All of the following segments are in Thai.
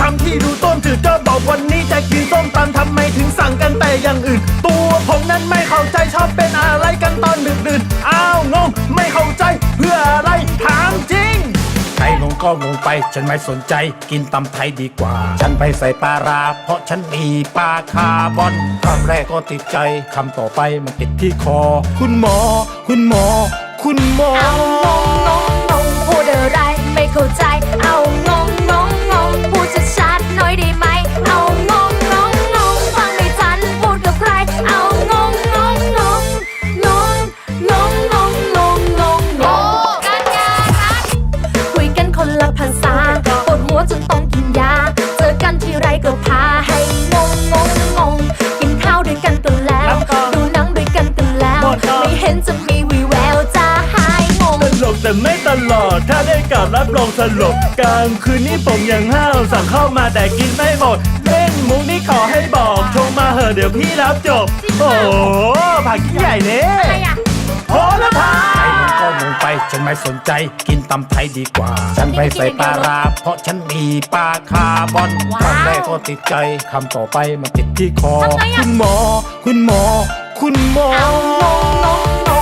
ทำที่ดูต้มจืดก็บอกวันนี้จะกินส้มตำทำไมถึงสั่งกันแต่อย่างอื่น ตัวผมนั้นไม่เข้าใจชอบเป็นอะไรกันตอนดึกดื่นอ้าวงงไม่เข้าใจเพื่ออะไรถามจริงใครงงก็งงไปฉันไม่สนใจกินตำไทยดีกว่า ฉันไปใส่ปลาราเพราะฉันมีปลาคาร์บอนคำแรกก็ติดใจคำต่อไปมันติดที่คอ คุณหมอ คุณหมอ คุณหมอ เอางงงงงพูดอะไรไม่เข้าใจ เอางง ละภาษาปวดหัวจนต้องกินยา เจอกันทีไรก็พาให้งงงงงงกินข้าวด้วยกันก็แล้ว ดูหนังด้วยกันก็แล้ว ไม่เห็นจะมีวีแววจะหายงงตลกแต่ไม่ตลอด ถ้าได้กลับรับรองสลบกลางคืนนี้ผมยังห้าวสั่งเข้ามาแต่กินไม่หมดเล่นมุกนี่ขอให้บอกโทรมาเหอะเดี๋ยวพี่รับจบ โอ้โหผักยิ่งใหญ่เน่อะไรอะ โหระพาใครงงก็งงไปฉันไม่สนใจ กินตำไทยดีกว่า ฉันไปใส่ปลาราเพราะฉันมีปลาคาร์บอนว้าวคำแรกก็ติดใจคำต่อไปมันติดที่คอ ทำไงอะ คุณหมอ คุณหมอ คุณหมอ เอางงงงงง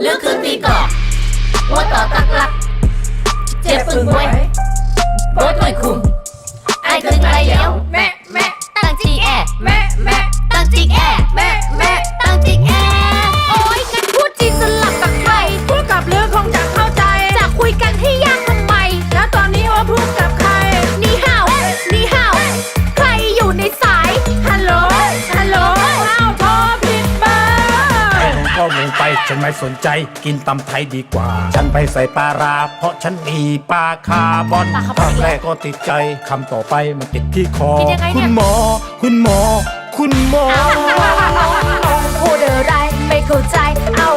เลือกคืนตีกอกหัวต่อตักลัก เจ็บปึงไว้โบยถอยคุม ฉันไม่สนใจกินตำไทยดีกว่า ฉันไปใส่ปลาราเพราะฉันมีปลาคาร์บอนปลาคาร์บอน คำแรกก็ติดใจคำต่อไปมันติดที่คอคิดยังไงเนี่คุย ณหมอ คุณหมอ คุณหมอเอางงงงงพูดอะไรไม่เข้าใจ เอา